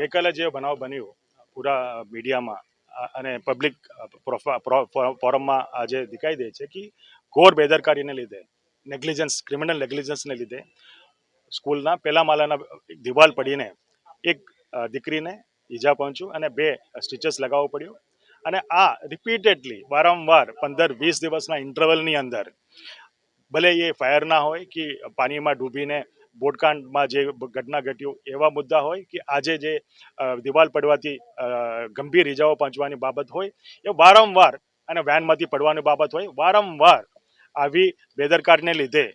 ગઈકાલે જે બનાવ બન્યો પૂરા મીડિયામાં. અને પબ્લિક ફોરમમાં આજે દેખાઈ દે છે કે ઘોર બેદરકારીને લીધે, નેગ્લિજન્સ, ક્રિમિનલ નેગ્લિજન્સને લીધે સ્કૂલના પહેલા માળાના દિવાલ પડીને એક દીકરીને ઈજા પહોંચ્યું અને બે સ્ટીચર્સ લગાવવો પડ્યો. અને આ રિપીટેડલી વારંવાર પંદર, વીસ દિવસના ઇન્ટરવલની અંદર ભલે એ ફાયર ના હોય કે પાણીમાં ડૂબીને બોટકાંડમાં જે ઘટના ઘટ્યું એવા મુદ્દા હોય કે આજે જે દિવાલ પડવાથી ગંભીર ઇજાઓ પહોંચવાની બાબત હોય, એ વારંવાર અને વેનમાંથી પડવાની બાબત હોય, વારંવાર આવી બેદરકારને લીધે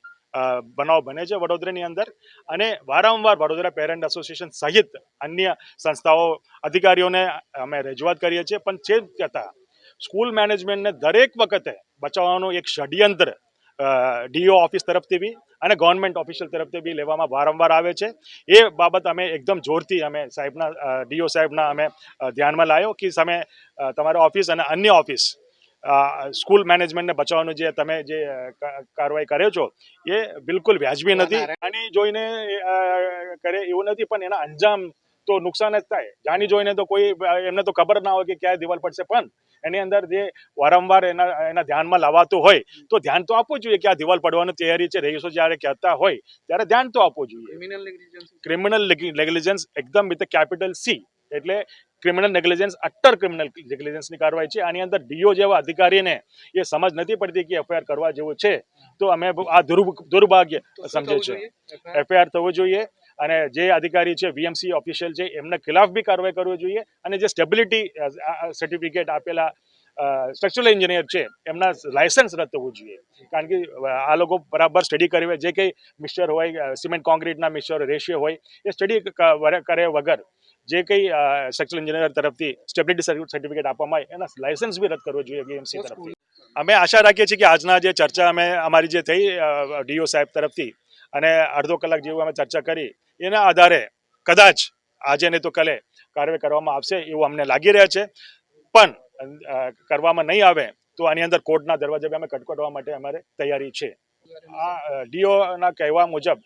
બનાવ બને છે વડોદરાની અંદર. અને વારંવાર વડોદરા પેરેન્ટ એસોસિએશન સહિત અન્ય સંસ્થાઓ, અધિકારીઓને અમે રજૂઆત કરીએ છીએ. પણ છે છતાં સ્કૂલ મેનેજમેન્ટને દરેક વખતે બચાવવાનું એક ષડયંત્ર ડીઓ ઓફિસ તરફથી બી અને ગવર્મેન્ટ ઓફિશિયલ તરફથી બી લેવામાં વારંવાર આવે છે. એ બાબત અમે એકદમ જોરથી અમે સાહેબના ડીઓ સાહેબના અમે ધ્યાનમાં લાવ્યો કે તમે તમારા ઓફિસ અને અન્ય ઓફિસ સ્કૂલ મેનેજમેન્ટને બચાવવાનું જે તમે જે કાર્યવાહી કર્યો છો એ બિલકુલ વ્યાજબી નથી. આની જોઈને કરે એવું નથી પણ એના અંજામ તો નુકસાન જ થાય. જાણી જોઈને તો કોઈ એમને તો ખબર ના હોય કે ક્યારે દિવાલ પડશે પણ એની અંદર જે વારંવાર એના એના ધ્યાનમાં લાવાતું હોય તો ધ્યાન તો આપવું જોઈએ કે આ દિવાલ પડવાની તૈયારી છે રહીશો જ્યારે કહેતા હોય ત્યારે ધ્યાન તો આપવું જોઈએ. ક્રિમિનલ નેગ્લિજન્સ એકદમ વિથ કેપિટલ સી એટલે ક્રિમિનલ નેગ્લિજન્સ અટ્ટર ક્રિમિનલ નેગ્લિજન્સની કાર્યવાહી છે. આની અંદર ડીઓ જેવા અધિકારીને એ સમજ નથી પડતી કે એફઆઈઆર કરવા જેવું છે. તો અમે આ દુર્ભ- દુર્ભાગ્ય સમજે છે એફઆઈઆર થવું જોઈએ. અને જે અધિકારી છે વીએમસી ઓફિશિયલ છે એમના ખિલાફ બી કાર્યવાહી કરવી જોઈએ અને જે સ્ટેબિલિટી સર્ટિફિકેટ આપેલા સ્ટ્રક્ચરલ એન્જિનિયર છે એમના લાયસન્સ રદ થવું જોઈએ. કારણ કે આ લોકો બરાબર સ્ટડી કરે જે કંઈ મિક્સચર હોય સિમેન્ટ કોન્ક્રીટના મિક્સચર રેશિયો હોય એ સ્ટડી કરે વગર જે કંઈ સ્ટ્રક્ચરલ એન્જિનિયર તરફથી સ્ટેબિલિટી સર્ટિફિકેટ આપવામાં આવે એના લાયસન્સ બી રદ કરવો જોઈએ વીએમસી તરફથી. અમે આશા રાખીએ છીએ કે આજના જે ચર્ચા અમે અમારી જે થઈ ડીઓ સાહેબ તરફથી અને અડધો કલાક જેવું અમે ચર્ચા કરી એના આધારે કદાચ આજે નહીં તો કાલે કાર્યવાહી કરવામાં આવશે એવું અમને લાગી રહ્યા છે. પણ કરવામાં નહીં આવે તો આની અંદર કોર્ટના દરવાજે અમે કટકટવા માટે અમારે તૈયારી છે. આ ડીઓના કહેવા મુજબ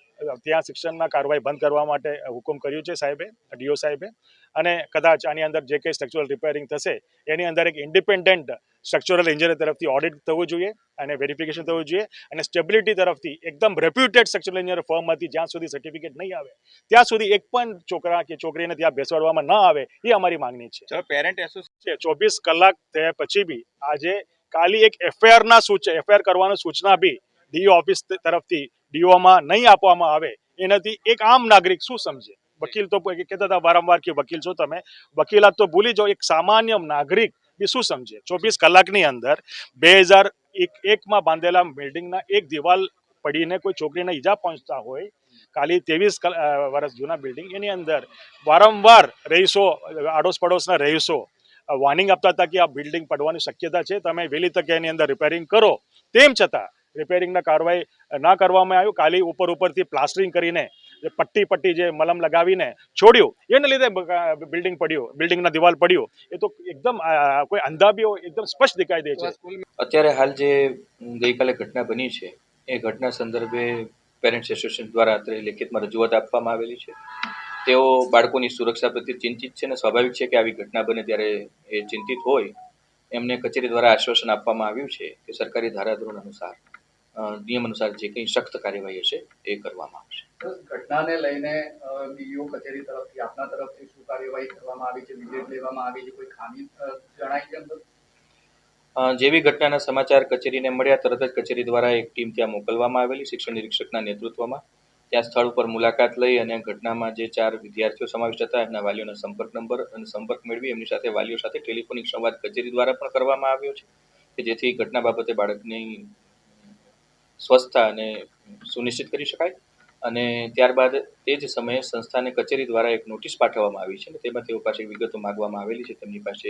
ત્યાં શિક્ષણના કાર્યવાહી બંધ કરવા માટે હુકમ કર્યું છે સાહેબે, ડીઓ સાહેબે. અને કદાચ આની અંદર જે કંઈ સ્ટ્રક્ચરલ રિપેરિંગ થશે, એની અંદર એક ઇન્ડિપેન્ડન્ટ સ્ટ્રક્ચરલ એન્જિનિયર તરફથી ઓડિટ થવું જોઈએ અને વેરિફિકેશન થવું જોઈએ અને સ્ટેબિલિટી તરફથી એકદમ રેપ્યુટેડ સ્ટ્રક્ચરલ એન્જિનિયર ફર્મમાંથી જ્યાં સુધી સર્ટિફિકેટ નહીં આવે ત્યાં સુધી એક પણ છોકરા કે છોકરીને ત્યાં બેસાડવામાં ન આવે એ અમારી માંગણી છે. પેરેન્ટ એસોસિએશન ચોવીસ કલાક થયા પછી બી આજે ખાલી એક એફઆઈઆરના સૂચ એફઆઈઆર કરવાની સૂચના બી ડીઓ ઓફિસ તરફથી ડીઓમાં નહીં આપવામાં આવે એનાથી એક આમ નાગરિક શું સમજે? વકીલ તો કહેતા હતા વારંવાર કે વકીલ છો તમે વકીલાત તો ભૂલી જાઓ એક સામાન્ય નાગરિક બી શું સમજે? ચોવીસ કલાકની અંદર બે હજાર એક, એકમાં બાંધેલા બિલ્ડિંગના એક દિવાલ પડીને કોઈ છોકરીને ઈજા પહોંચતા હોય કાલી ત્રેવીસ વર્ષ જૂના બિલ્ડિંગ એની અંદર વારંવાર રહીશો આડોશ પડોશના રહીશો વોર્નિંગ આપતા હતા કે આ બિલ્ડિંગ પડવાની શક્યતા છે, તમે વહેલી તકે એની અંદર રિપેરિંગ કરો. તેમ છતાં રિપેરિંગના કાર્યવાહી ના કરવામાં આવ્યું કાલી ઉપર ઉપરથી પ્લાસ્ટરિંગ કરીને જે પટ્ટી પટ્ટી જે મલમ લગાવીને છોડ્યું, એને લીધે બિલ્ડિંગ પડ્યું, બિલ્ડિંગના દિવાલ પડ્યું. એ તો એકદમ કોઈ અંધાબીઓ એકદમ સ્પષ્ટ દેખાઈ દે છે. અત્યારે હાલ જે ગઈકાલે ઘટના બની છે, એ ઘટના સંદર્ભે પેરેન્ટ્સ એસોસિએશન દ્વારા અત્યારે લેખિતમાં રજૂઆત આપવામાં આવેલી છે. તેઓ બાળકોની સુરક્ષા પ્રત્યે ચિંતિત છે અને સ્વાભાવિક છે કે આવી ઘટના બને ત્યારે એ ચિંતિત હોય. એમને કચેરી દ્વારા આશ્વાસન આપવામાં આવ્યું છે કે સરકારી ધારાધોરણ અનુસાર નિયમ અનુસાર જે કંઈ સખ્ત કાર્યવાહી હશે એ કરવામાં આવશે. ઘટનાને લઈને બીઓ કચેરી તરફથી આપના તરફથી શું કાર્યવાહી કરવામાં આવી છે વિઝિટ લેવામાં આવી છે કોઈ ખામી જણાય જણાઈ છે અંદર? જેવી ઘટનાના સમાચાર કચેરીને મળ્યા તરત જ કચેરી દ્વારા એક ટીમ ત્યાં મોકલવામાં આવેલી શિક્ષણ નિરીક્ષકના નેતૃત્વમાં. ત્યાં સ્થળ ઉપર મુલાકાત લઈ અને ઘટનામાં જે ચાર વિદ્યાર્થીઓ સમાવિષ્ટ હતા એમના વાલીઓના સંપર્ક નંબર અને સંપર્ક મેળવી એમની સાથે વાલીઓ સાથે ટેલિફોનિક સંવાદ કચેરી દ્વારા પણ કરવામાં આવ્યો છે કે જેથી ઘટના બાબતે બાળકની સ્વસ્થતા અને સુનિશ્ચિત કરી શકાય. અને ત્યારબાદ તે જ સમયે સંસ્થાને કચેરી દ્વારા એક નોટિસ પાઠવવામાં આવી છે અને તેમાં તેઓ પાસે વિગતો માગવામાં આવેલી છે. તેમની પાસે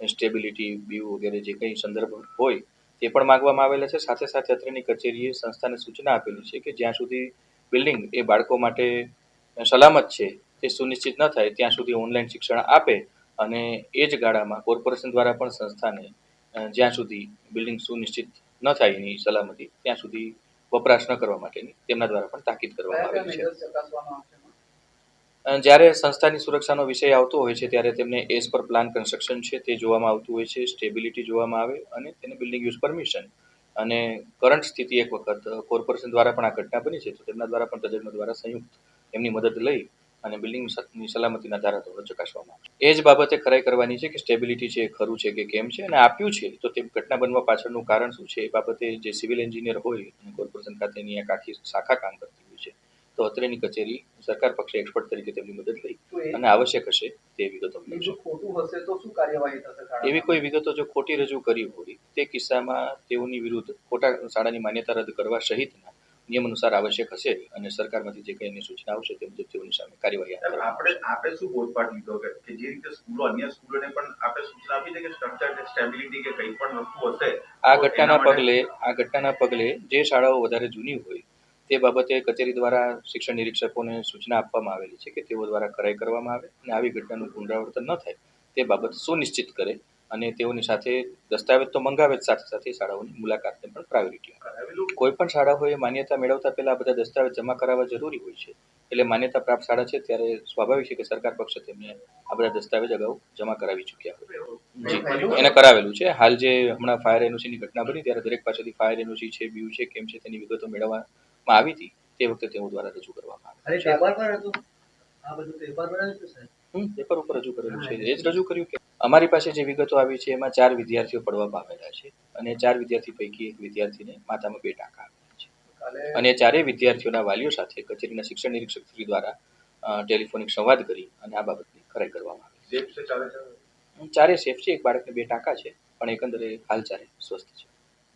સ્ટેબિલિટી બીવ વગેરે જે કંઈ સંદર્ભ હોય તે પણ માગવામાં આવેલા છે. સાથે સાથે અત્રેની કચેરીએ સંસ્થાને સૂચના આપેલી છે કે જ્યાં સુધી બિલ્ડિંગ એ બાળકો માટે સલામત છે તે સુનિશ્ચિત ન થાય ત્યાં સુધી ઓનલાઈન શિક્ષણ આપે અને એ જ ગાળામાં કોર્પોરેશન દ્વારા પણ સંસ્થાને જ્યાં સુધી બિલ્ડિંગ સુનિશ્ચિત ન થાય એની સલામતી ત્યાં સુધી વપરાશ ન કરવા માટેની તેમના દ્વારા પણ તાકીદ કરવામાં કયા છે. જ્યારે સંસ્થાની સુરક્ષાનો વિષય આવતો હોય છે ત્યારે તેમને એસ પર પ્લાન કન્સ્ટ્રક્શન છે તે જોવામાં આવતું હોય છે સ્ટેબિલિટી જોવામાં આવે અને તેને બિલ્ડિંગ યુઝ પરમિશન અને કરંટ સ્થિતિ એક વખત કોર્પોરેશન દ્વારા પણ આ ઘટના બની છે તો તેમના દ્વારા પણ તજજ્ઞો દ્વારા સંયુક્ત એમની મદદ લઈ અને બિલ્ડિંગની સલામતીના ધારાધોરણો ચકાસવામાં આવે એ જ બાબતે ખરાઈ કરવાની છે કે સ્ટેબિલિટી છે એ ખરું છે કે કેમ છે અને આપ્યું છે તો તે ઘટના બનવા પાછળનું કારણ શું છે એ બાબતે જે સિવિલ એન્જિનિયર હોય અને કોર્પોરેશન ખાતેની એક આખી શાખા કામ કરતી હોય છે તો અત્રેની કચેરી સરકાર પક્ષે એક્સપર્ટ તરીકે તેમની મદદ લઈ અને આવશ્યક હશે તે વિગતો એવી કોઈ વિગતો જો ખોટી રજૂ કરી હોય તે કિસ્સામાં તેઓની વિરુદ્ધ ખોટા શાળાની માન્યતા રદ કરવા સહિતના નિયમ અનુસાર આવશ્યક હશે અને સરકારમાંથી જે કંઈ એની સૂચના આવશે તે મુજબ તેઓની સામે કાર્યવાહી આપણે આપણે શું બોધપાઠ લીધો કે જે રીતે સ્કૂલો અન્ય સ્કૂલોને પણ આપણે સૂચના આપી છે કે સ્ટ્રક્ચર સ્ટેબિલિટી કે કંઈ પણ વસ્તુ હશે આ ઘટનાના પગલે આ ઘટનાના પગલે જે શાળાઓ વધારે જૂની હોય તે બાબતે કચેરી દ્વારા શિક્ષણ નિરીક્ષકોને સૂચના આપવામાં આવેલી છે કે તેઓ દ્વારા કરાઈ કરવામાં આવે અને આવી ઘટનાનું પુનરાવર્તન ન થાય તે બાબત સુનિશ્ચિત કરે અને તેઓની સાથે દસ્તાવેજ તો મંગાવે જ સાથે સાથે શાળાઓની મુલાકાતને પણ પ્રાયોરિટી આપે કોઈ પણ શાળાઓએ માન્યતા મેળવતા પહેલા બધા દસ્તાવેજ જમા કરાવવા જરૂરી હોય છે. એટલે માન્યતા પ્રાપ્ત શાળા છે ત્યારે સ્વાભાવિક છે કે સરકાર પક્ષે તેમને આ બધા દસ્તાવેજ અગાઉ જમા કરાવી ચૂક્યા હોય. જી. એને કરાવેલું છે. હાલ જે હમણાં ફાયર એનઓસીની ઘટના બની ત્યારે દરેક પાસેથી ફાયર એનઓસી છે બીયુ છે, કેમ છે તેની વિગતો મેળવવામાં આવી હતી તે વખતે તેઓ દ્વારા રજૂ કરવામાં આવી. આ બધું પેપર ઉપર રજૂ કરેલું છે. એ જ રજૂ કર્યું કે અમારી પાસે જે વિગતો આવી છે એમાં ચાર વિદ્યાર્થીઓ પડવા પામેલા છે અને ચાર વિદ્યાર્થી પૈકી એક વિદ્યાર્થીને માથામાં બે ટાંકા આવેલા છે. અને ચારેય વિદ્યાર્થીઓના વાલીઓ સાથે કચેરીના શિક્ષણ નિરીક્ષક શ્રી દ્વારા ટેલિફોનિક સંવાદ કરી અને આ બાબતની ખરાઈ કરવામાં આવી. છે ચારે સેફ છે એક બાળકને બે ટાંકા છે પણ એકંદરે હાલ ચારે સ્વસ્થ છે.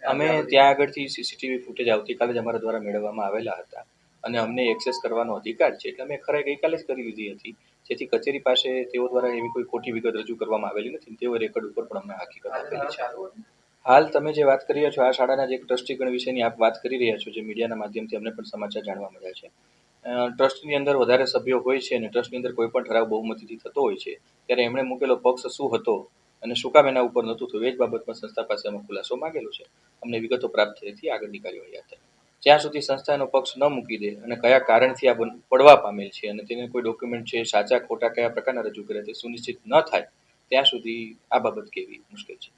અમે ત્યાં આગળથી સીસીટીવી ફૂટેજ આવતીકાલે જ અમારા દ્વારા મેળવવામાં આવેલા હતા. અને અમને એક્સેસ કરવાનો અધિકાર છે. એટલે અમે ખરાઈ ગઈકાલે જ કરી લીધી હતી. જેથી કચેરી પાસે તેઓ દ્વારા એવી કોઈ ખોટી વિગત રજૂ કરવામાં આવેલી નથી તેઓ રેકોર્ડ ઉપર પણ અમને હકીકત આપેલી છે. હાલ તમે જે વાત કરી રહ્યા છો, આ શાળાના જે ટ્રસ્ટીગણ વિશેની આપ વાત કરી રહ્યા છો, જે મીડિયાના માધ્યમથી અમને પણ સમાચાર જાણવા મળ્યા છે. ટ્રસ્ટની અંદર વધારે સભ્યો હોય છે અને ટ્રસ્ટની અંદર કોઈ પણ ઠરાવ બહુમતીથી થતો હોય છે, ત્યારે એમણે મૂકેલો પક્ષ શું હતો અને શું કામ એના ઉપર નહોતું થયું, એ જ બાબતમાં સંસ્થા પાસે અમે ખુલાસો માંગેલો છે. અમને વિગતો પ્રાપ્ત થયેથી આગળની કાર્યવાહી હાથ જ્યાં સુધી સંસ્થા એનો પક્ષ ન મૂકી દે અને કયા કારણથી આ પડવા પામેલ છે અને તેને કોઈ ડોક્યુમેન્ટ છે, સાચા ખોટા કયા પ્રકારના રજૂ કર્યા તે સુનિશ્ચિત ન થાય, ત્યાં સુધી આ બાબત કેવી મુશ્કેલ છે.